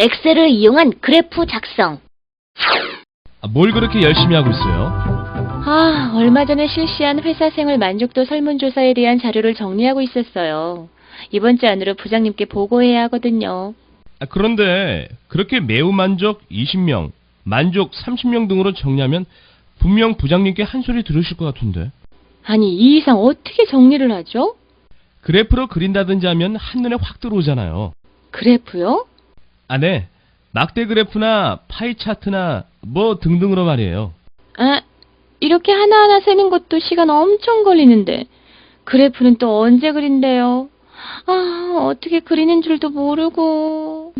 엑셀을 이용한 그래프 작성. 아, 뭘 그렇게 열심히 하고 있어요? 아, 얼마 전에 실시한 회사 생활 만족도 설문조사에 대한 자료를 정리하고 있었어요. 이번 주 안으로 부장님께 보고해야 하거든요. 아, 그런데 그렇게 매우 만족 20명, 만족 30명 등으로 정리하면 분명 부장님께 한 소리 들으실 것 같은데. 아니, 이 이상 어떻게 정리를 하죠? 그래프로 그린다든지 하면 한눈에 확 들어오잖아요. 그래프요? 아, 네. 막대 그래프나 파이 차트나 뭐 등등으로 말이에요. 아, 이렇게 하나하나 세는 것도 시간 엄청 걸리는데, 그래프는 또 언제 그린대요? 아, 어떻게 그리는 줄도 모르고.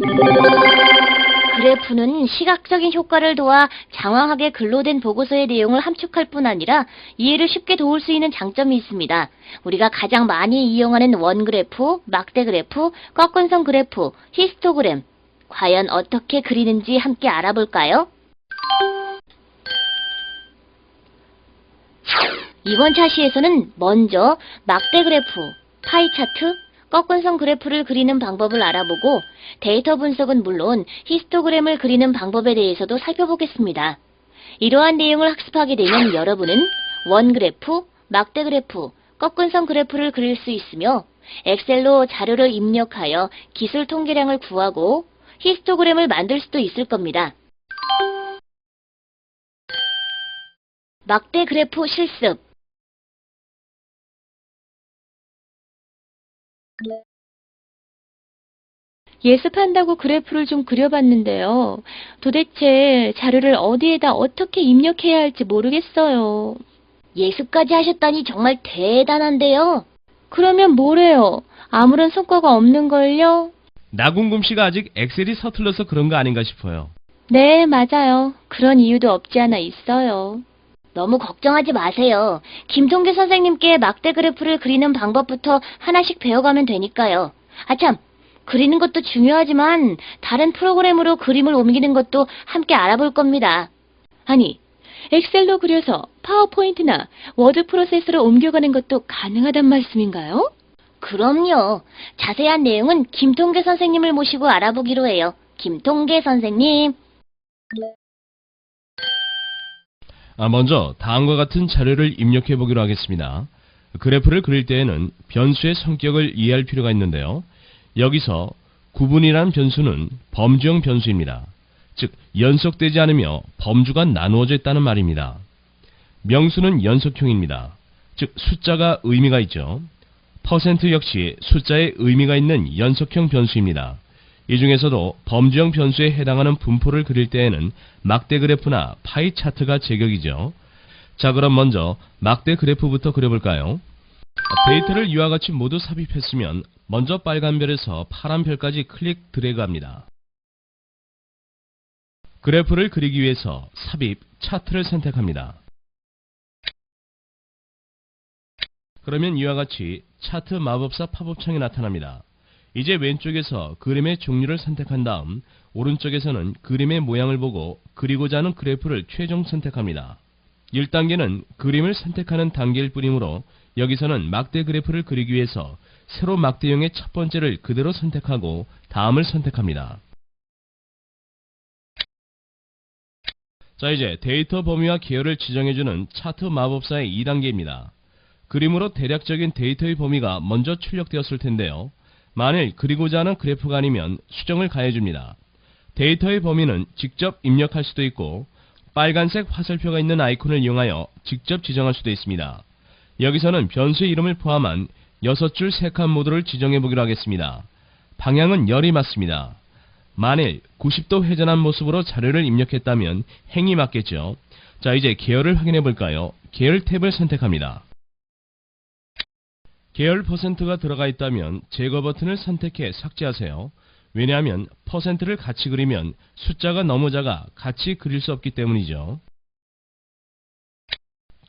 그래프는 시각적인 효과를 도와 장황하게 글로된 보고서의 내용을 함축할 뿐 아니라 이해를 쉽게 도울 수 있는 장점이 있습니다. 우리가 가장 많이 이용하는 원그래프, 막대 그래프, 꺾은선 그래프, 히스토그램. 과연 어떻게 그리는지 함께 알아볼까요? 이번 차시에서는 먼저 막대 그래프, 파이 차트, 꺾은선 그래프를 그리는 방법을 알아보고 데이터 분석은 물론 히스토그램을 그리는 방법에 대해서도 살펴보겠습니다. 이러한 내용을 학습하게 되면 여러분은 원 그래프, 막대 그래프, 꺾은선 그래프를 그릴 수 있으며 엑셀로 자료를 입력하여 기술 통계량을 구하고 히스토그램을 만들 수도 있을 겁니다. 막대 그래프 실습 예습한다고 그래프를 좀 그려봤는데요. 도대체 자료를 어디에다 어떻게 입력해야 할지 모르겠어요. 예습까지 하셨다니 정말 대단한데요. 그러면 뭐래요? 아무런 성과가 없는걸요? 나궁금 씨가 아직 엑셀이 서툴러서 그런 거 아닌가 싶어요. 네, 맞아요. 그런 이유도 없지 않아 있어요. 너무 걱정하지 마세요. 김동규 선생님께 막대 그래프를 그리는 방법부터 하나씩 배워가면 되니까요. 아참, 그리는 것도 중요하지만 다른 프로그램으로 그림을 옮기는 것도 함께 알아볼 겁니다. 아니, 엑셀로 그려서 파워포인트나 워드 프로세스로 옮겨가는 것도 가능하단 말씀인가요? 그럼요. 자세한 내용은 김통계 선생님을 모시고 알아보기로 해요. 김통계 선생님. 아, 먼저 다음과 같은 자료를 입력해 보기로 하겠습니다. 그래프를 그릴 때에는 변수의 성격을 이해할 필요가 있는데요. 여기서 구분이란 변수는 범주형 변수입니다. 즉 연속되지 않으며 범주가 나누어져 있다는 말입니다. 명수는 연속형입니다. 즉 숫자가 의미가 있죠. 퍼센트 역시 숫자에 의미가 있는 연속형 변수입니다. 이 중에서도 범주형 변수에 해당하는 분포를 그릴 때에는 막대 그래프나 파이 차트가 제격이죠. 자 그럼 먼저 막대 그래프부터 그려볼까요? 데이터를 이와 같이 모두 삽입했으면 먼저 빨간 별에서 파란 별까지 클릭 드래그합니다. 그래프를 그리기 위해서 삽입 차트를 선택합니다. 그러면 이와 같이 차트 마법사 팝업창이 나타납니다. 이제 왼쪽에서 그림의 종류를 선택한 다음 오른쪽에서는 그림의 모양을 보고 그리고자 하는 그래프를 최종 선택합니다. 1단계는 그림을 선택하는 단계일 뿐이므로 여기서는 막대 그래프를 그리기 위해서 세로 막대형의 첫 번째를 그대로 선택하고 다음을 선택합니다. 자 이제 데이터 범위와 계열을 지정해주는 차트 마법사의 2단계입니다. 그림으로 대략적인 데이터의 범위가 먼저 출력되었을 텐데요. 만일 그리고자 하는 그래프가 아니면 수정을 가해줍니다. 데이터의 범위는 직접 입력할 수도 있고 빨간색 화살표가 있는 아이콘을 이용하여 직접 지정할 수도 있습니다. 여기서는 변수의 이름을 포함한 6줄 3칸 모드를 지정해 보기로 하겠습니다. 방향은 열이 맞습니다. 만일 90도 회전한 모습으로 자료를 입력했다면 행이 맞겠죠. 자 이제 계열을 확인해 볼까요? 계열 탭을 선택합니다. 계열 퍼센트가 들어가 있다면 제거 버튼을 선택해 삭제하세요. 왜냐하면 퍼센트를 같이 그리면 숫자가 너무 작아 같이 그릴 수 없기 때문이죠.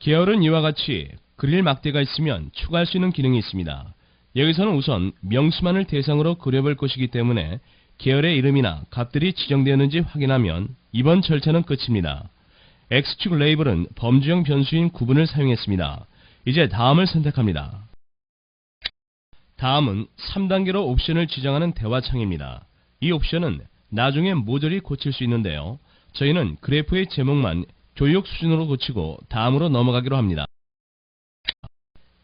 계열은 이와 같이 그릴 막대가 있으면 추가할 수 있는 기능이 있습니다. 여기서는 우선 명수만을 대상으로 그려볼 것이기 때문에 계열의 이름이나 값들이 지정되었는지 확인하면 이번 절차는 끝입니다. X축 레이블은 범주형 변수인 구분을 사용했습니다. 이제 다음을 선택합니다. 다음은 3단계로 옵션을 지정하는 대화창입니다. 이 옵션은 나중에 모조리 고칠 수 있는데요. 저희는 그래프의 제목만 교육 수준으로 고치고 다음으로 넘어가기로 합니다.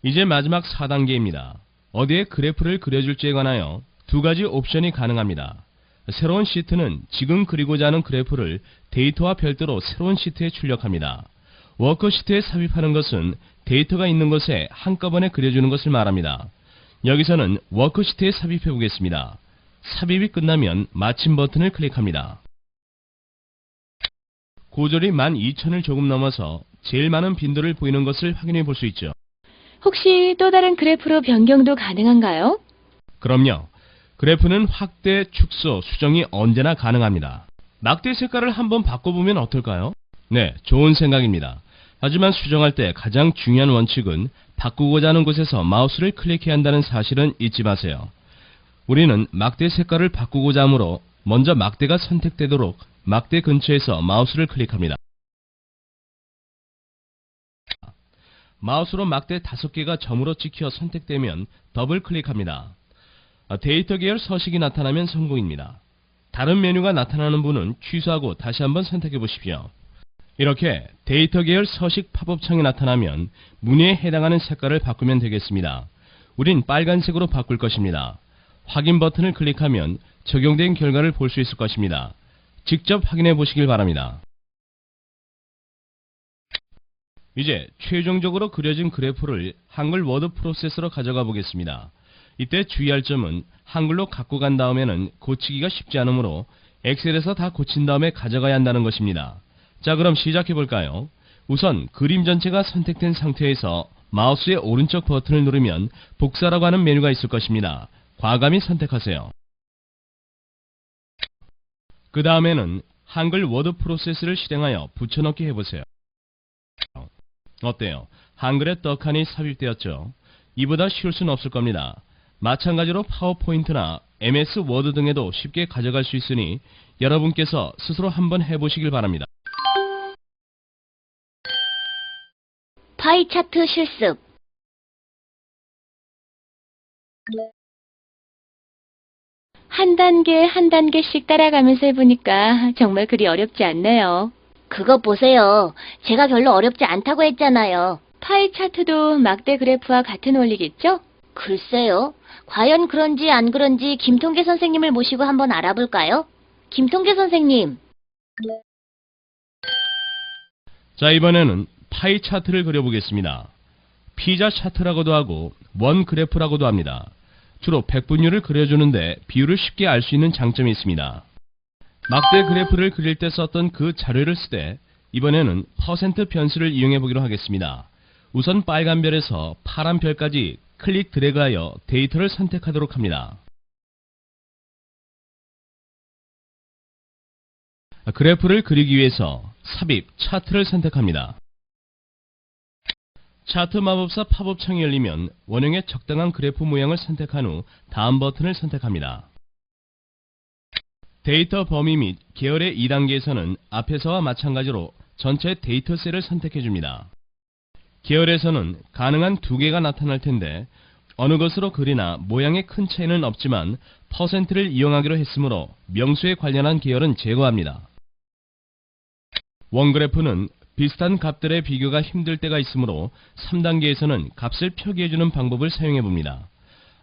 이제 마지막 4단계입니다. 어디에 그래프를 그려줄지에 관하여 두 가지 옵션이 가능합니다. 새로운 시트는 지금 그리고자 하는 그래프를 데이터와 별도로 새로운 시트에 출력합니다. 워크시트에 삽입하는 것은 데이터가 있는 곳에 한꺼번에 그려주는 것을 말합니다. 여기서는 워크시트에 삽입해 보겠습니다. 삽입이 끝나면 마침 버튼을 클릭합니다. 고졸이 12,000을 조금 넘어서 제일 많은 빈도를 보이는 것을 확인해 볼 수 있죠. 혹시 또 다른 그래프로 변경도 가능한가요? 그럼요. 그래프는 확대, 축소, 수정이 언제나 가능합니다. 막대 색깔을 한번 바꿔보면 어떨까요? 네, 좋은 생각입니다. 하지만 수정할 때 가장 중요한 원칙은 바꾸고자 하는 곳에서 마우스를 클릭해야 한다는 사실은 잊지 마세요. 우리는 막대 색깔을 바꾸고자 하므로 먼저 막대가 선택되도록 막대 근처에서 마우스를 클릭합니다. 마우스로 막대 5개가 점으로 찍혀 선택되면 더블 클릭합니다. 아, 데이터 계열 서식이 나타나면 성공입니다. 다른 메뉴가 나타나는 분은 취소하고 다시 한번 선택해 보십시오. 이렇게 데이터 계열 서식 팝업 창이 나타나면 문의에 해당하는 색깔을 바꾸면 되겠습니다. 우린 빨간색으로 바꿀 것입니다. 확인 버튼을 클릭하면 적용된 결과를 볼 수 있을 것입니다. 직접 확인해 보시길 바랍니다. 이제 최종적으로 그려진 그래프를 한글 워드 프로세서로 가져가 보겠습니다. 이때 주의할 점은 한글로 갖고 간 다음에는 고치기가 쉽지 않으므로 엑셀에서 다 고친 다음에 가져가야 한다는 것입니다. 자 그럼 시작해 볼까요? 우선 그림 전체가 선택된 상태에서 마우스의 오른쪽 버튼을 누르면 복사라고 하는 메뉴가 있을 것입니다. 과감히 선택하세요. 그 다음에는 한글 워드 프로세스를 실행하여 붙여넣기 해보세요. 어때요? 한글에 떡하니 삽입되었죠? 이보다 쉬울 수는 없을 겁니다. 마찬가지로 파워포인트나 MS 워드 등에도 쉽게 가져갈 수 있으니 여러분께서 스스로 한번 해보시길 바랍니다. 파이 차트 실습. 한 단계 한 단계씩 따라가면서 해보니까 정말 그리 어렵지 않네요. 그거 보세요. 제가 별로 어렵지 않다고 했잖아요. 파이 차트도 막대 그래프와 같은 원리겠죠? 글쎄요. 과연 그런지 안 그런지 김통계 선생님을 모시고 한번 알아볼까요? 김통계 선생님. 자, 이번에는 파이 차트를 그려보겠습니다. 피자 차트라고도 하고 원 그래프라고도 합니다. 주로 백분율을 그려주는데 비율을 쉽게 알 수 있는 장점이 있습니다. 막대 그래프를 그릴 때 썼던 그 자료를 쓰되 이번에는 퍼센트 변수를 이용해 보기로 하겠습니다. 우선 빨간 별에서 파란 별까지 클릭 드래그하여 데이터를 선택하도록 합니다. 그래프를 그리기 위해서 삽입 차트를 선택합니다. 차트 마법사 팝업 창이 열리면 원형의 적당한 그래프 모양을 선택한 후 다음 버튼을 선택합니다. 데이터 범위 및 계열의 2단계에서는 앞에서와 마찬가지로 전체 데이터 셀을 선택해 줍니다. 계열에서는 가능한 두 개가 나타날 텐데 어느 것으로 그리나 모양에 큰 차이는 없지만 퍼센트를 이용하기로 했으므로 명수에 관련한 계열은 제거합니다. 원그래프는 비슷한 값들의 비교가 힘들 때가 있으므로 3단계에서는 값을 표기해주는 방법을 사용해 봅니다.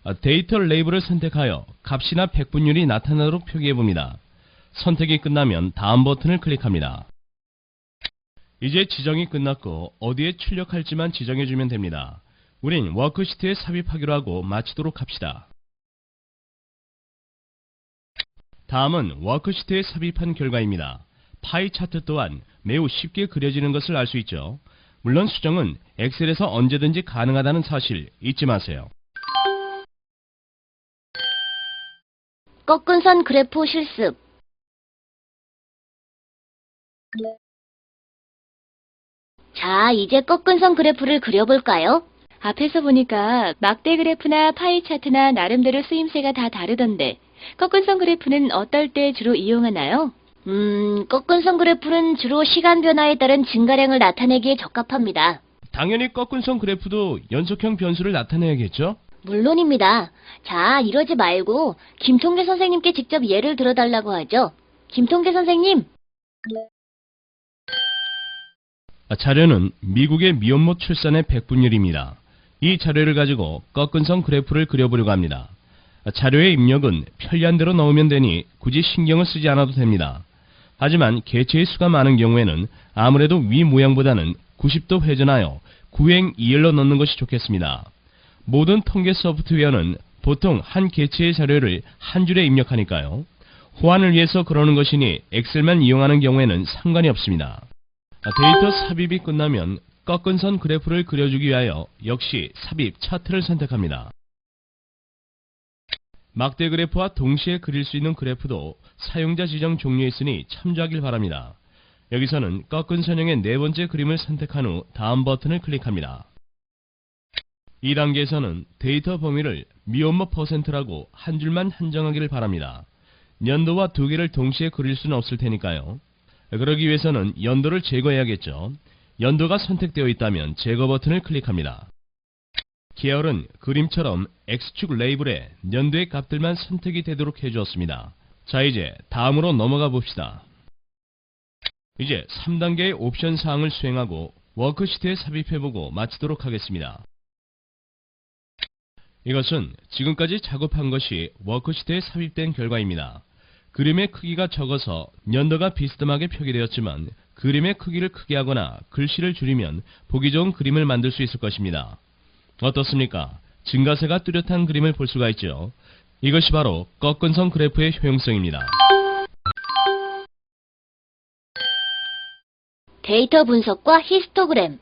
아, 데이터 레이블을 선택하여 값이나 백분율이 나타나도록 표기해 봅니다. 선택이 끝나면 다음 버튼을 클릭합니다. 이제 지정이 끝났고 어디에 출력할지만 지정해 주면 됩니다. 우린 워크시트에 삽입하기로 하고 마치도록 합시다. 다음은 워크시트에 삽입한 결과입니다. 파이 차트 또한 매우 쉽게 그려지는 것을 알 수 있죠. 물론 수정은 엑셀에서 언제든지 가능하다는 사실 잊지 마세요. 꺾은 선 그래프 실습. 자, 이제 꺾은 선 그래프를 그려볼까요? 앞에서 보니까 막대 그래프나 파이 차트나 나름대로 쓰임새가 다 다르던데 꺾은 선 그래프는 어떨 때 주로 이용하나요? 음, 꺾은 선 그래프는 주로 시간 변화에 따른 증가량을 나타내기에 적합합니다. 당연히 꺾은 선 그래프도 연속형 변수를 나타내야겠죠? 물론입니다. 자, 이러지 말고 김통계 선생님께 직접 예를 들어달라고 하죠. 김통계 선생님, 아, 자료는 미국의 미혼모 출산의 백분율입니다. 이 자료를 가지고 꺾은 선 그래프를 그려보려고 합니다. 아, 자료의 입력은 편리한 대로 넣으면 되니 굳이 신경을 쓰지 않아도 됩니다. 하지만 개체의 수가 많은 경우에는 아무래도 위 모양보다는 90도 회전하여 구행 2열로 넣는 것이 좋겠습니다. 모든 통계 소프트웨어는 보통 한 개체의 자료를 한 줄에 입력하니까요. 호환을 위해서 그러는 것이니 엑셀만 이용하는 경우에는 상관이 없습니다. 아, 데이터 삽입이 끝나면 꺾은 선 그래프를 그려주기 위하여 역시 삽입 차트를 선택합니다. 막대 그래프와 동시에 그릴 수 있는 그래프도 사용자 지정 종류에 있으니 참조하길 바랍니다. 여기서는 꺾은 선형의 네 번째 그림을 선택한 후 다음 버튼을 클릭합니다. 이 단계에서는 데이터 범위를 미혼모 퍼센트라고 한 줄만 한정하기를 바랍니다. 연도와 두 개를 동시에 그릴 수는 없을 테니까요. 그러기 위해서는 연도를 제거해야겠죠. 연도가 선택되어 있다면 제거 버튼을 클릭합니다. 계열은 그림처럼 X축 레이블에 연도의 값들만 선택이 되도록 해주었습니다. 자 이제 다음으로 넘어가 봅시다. 이제 3단계의 옵션 사항을 수행하고 워크시트에 삽입해보고 마치도록 하겠습니다. 이것은 지금까지 작업한 것이 워크시트에 삽입된 결과입니다. 그림의 크기가 적어서 연도가 비스듬하게 표기되었지만 그림의 크기를 크게 하거나 글씨를 줄이면 보기 좋은 그림을 만들 수 있을 것입니다. 어떻습니까? 증가세가 뚜렷한 그림을 볼 수가 있죠. 이것이 바로 꺾은 선 그래프의 효용성입니다. 데이터 분석과 히스토그램.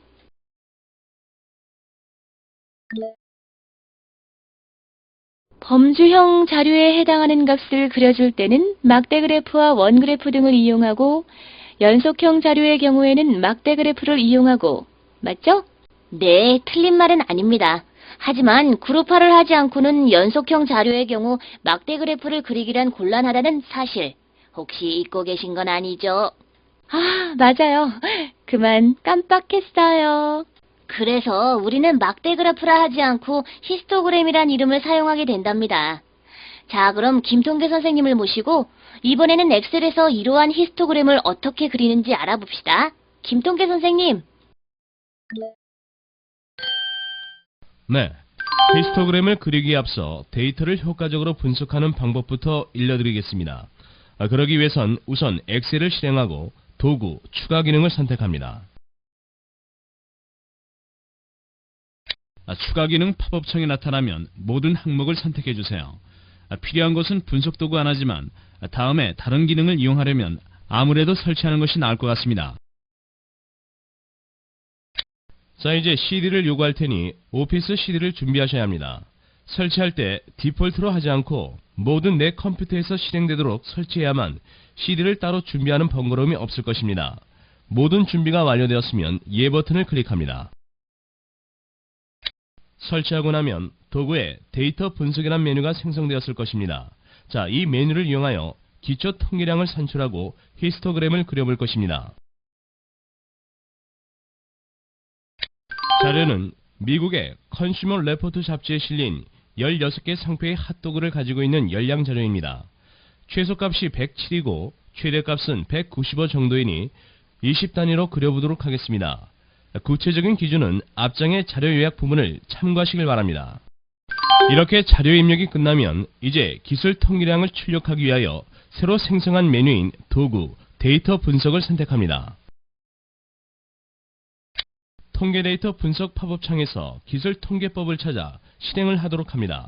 범주형 자료에 해당하는 값을 그려줄 때는 막대 그래프와 원 그래프 등을 이용하고 연속형 자료의 경우에는 막대 그래프를 이용하고 맞죠? 네, 틀린 말은 아닙니다. 하지만 그룹화를 하지 않고는 연속형 자료의 경우 막대 그래프를 그리기란 곤란하다는 사실 혹시 잊고 계신 건 아니죠? 아, 맞아요. 그만 깜빡했어요. 그래서 우리는 막대 그래프라 하지 않고 히스토그램이란 이름을 사용하게 된답니다. 자, 그럼 김통계 선생님을 모시고 이번에는 엑셀에서 이러한 히스토그램을 어떻게 그리는지 알아봅시다. 김통계 선생님. 네. 히스토그램을 그리기에 앞서 데이터를 효과적으로 분석하는 방법부터 알려드리겠습니다. 아, 그러기 위해선 우선 엑셀을 실행하고 도구, 추가 기능을 선택합니다. 아, 추가 기능 팝업창이 나타나면 모든 항목을 선택해 주세요. 아, 필요한 것은 분석 도구 하나지만 아, 다음에 다른 기능을 이용하려면 아무래도 설치하는 것이 나을 것 같습니다. 자 이제 CD를 요구할 테니 오피스 CD를 준비하셔야 합니다. 설치할 때 디폴트로 하지 않고 모든 내 컴퓨터에서 실행되도록 설치해야만 CD를 따로 준비하는 번거로움이 없을 것입니다. 모든 준비가 완료되었으면 예 버튼을 클릭합니다. 설치하고 나면 도구에 데이터 분석이라는 메뉴가 생성되었을 것입니다. 자, 이 메뉴를 이용하여 기초 통계량을 산출하고 히스토그램을 그려볼 것입니다. 자료는 미국의 컨슈머 레포트 잡지에 실린 16개 상표의 핫도그를 가지고 있는 열량 자료입니다. 최소값이 107이고 최대값은 195 정도이니 20단위로 그려보도록 하겠습니다. 구체적인 기준은 앞장의 자료 요약 부분을 참고하시길 바랍니다. 이렇게 자료 입력이 끝나면 이제 기술 통계량을 출력하기 위하여 새로 생성한 메뉴인 도구, 데이터 분석을 선택합니다. 통계 데이터 분석 팝업 창에서 기술 통계법을 찾아 실행을 하도록 합니다.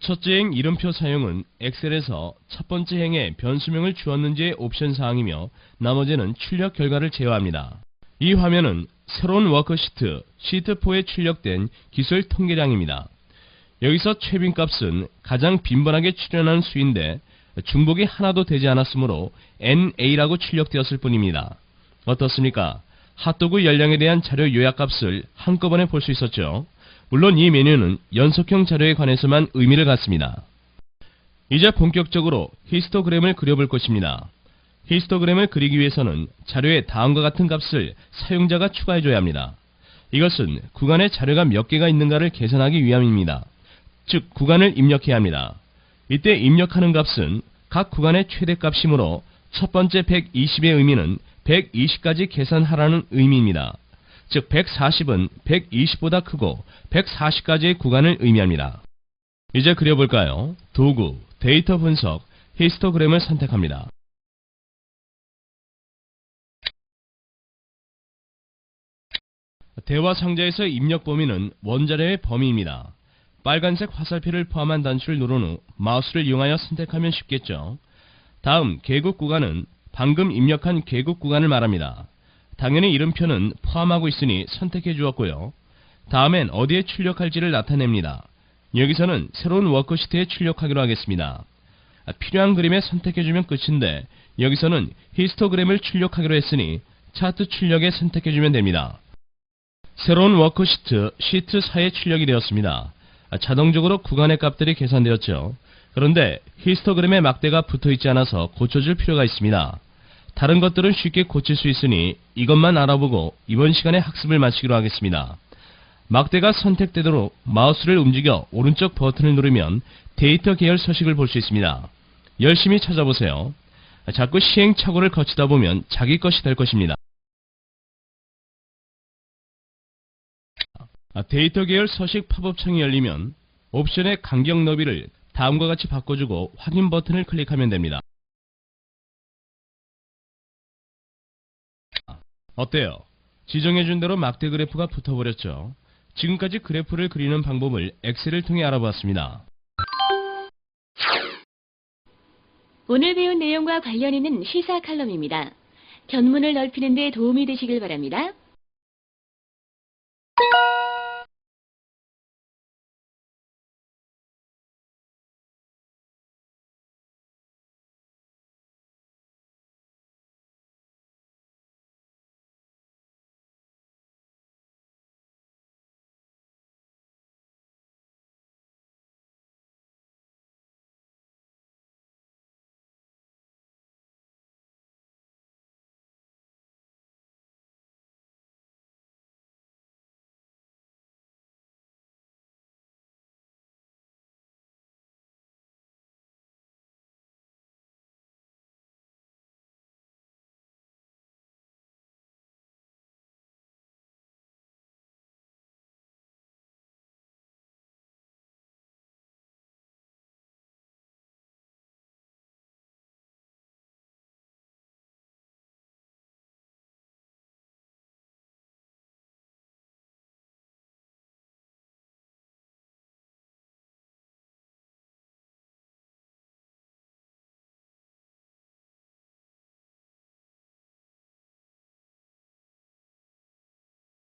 첫째 행 이름표 사용은 엑셀에서 첫 번째 행에 변수명을 주었는지의 옵션 사항이며 나머지는 출력 결과를 제어합니다. 이 화면은 새로운 워크시트 시트4에 출력된 기술 통계량입니다. 여기서 최빈 값은 가장 빈번하게 출현하는 수인데 중복이 하나도 되지 않았으므로 NA라고 출력되었을 뿐입니다. 어떻습니까? 핫도그 열량에 대한 자료 요약값을 한꺼번에 볼 수 있었죠. 물론 이 메뉴는 연속형 자료에 관해서만 의미를 갖습니다. 이제 본격적으로 히스토그램을 그려볼 것입니다. 히스토그램을 그리기 위해서는 자료에 다음과 같은 값을 사용자가 추가해줘야 합니다. 이것은 구간에 자료가 몇 개가 있는가를 계산하기 위함입니다. 즉 구간을 입력해야 합니다. 이때 입력하는 값은 각 구간의 최대값이므로 첫 번째 120의 의미는 120까지 계산하라는 의미입니다. 즉 140은 120보다 크고 140까지의 구간을 의미합니다. 이제 그려볼까요? 도구, 데이터 분석, 히스토그램을 선택합니다. 대화 상자에서 입력 범위는 원자료의 범위입니다. 빨간색 화살표를 포함한 단추를 누른 후 마우스를 이용하여 선택하면 쉽겠죠. 다음 계급 구간은 방금 입력한 계급 구간을 말합니다. 당연히 이름표는 포함하고 있으니 선택해 주었고요. 다음엔 어디에 출력할지를 나타냅니다. 여기서는 새로운 워크시트에 출력하기로 하겠습니다. 아, 필요한 그림에 선택해주면 끝인데 여기서는 히스토그램을 출력하기로 했으니 차트 출력에 선택해주면 됩니다. 새로운 워크시트 시트 4에 출력이 되었습니다. 아, 자동적으로 구간의 값들이 계산되었죠. 그런데 히스토그램에 막대가 붙어있지 않아서 고쳐줄 필요가 있습니다. 다른 것들은 쉽게 고칠 수 있으니 이것만 알아보고 이번 시간에 학습을 마치기로 하겠습니다. 막대가 선택되도록 마우스를 움직여 오른쪽 버튼을 누르면 데이터 계열 서식을 볼 수 있습니다. 열심히 찾아보세요. 자꾸 시행착오를 거치다 보면 자기 것이 될 것입니다. 아, 데이터 계열 서식 팝업 창이 열리면 옵션의 간격 너비를 다음과 같이 바꿔주고 확인 버튼을 클릭하면 됩니다. 어때요? 지정해준 대로 막대 그래프가 붙어버렸죠. 지금까지 그래프를 그리는 방법을 엑셀을 통해 알아보았습니다. 오늘 배운 내용과 관련 있는 시사 칼럼입니다. 견문을 넓히는 데 도움이 되시길 바랍니다.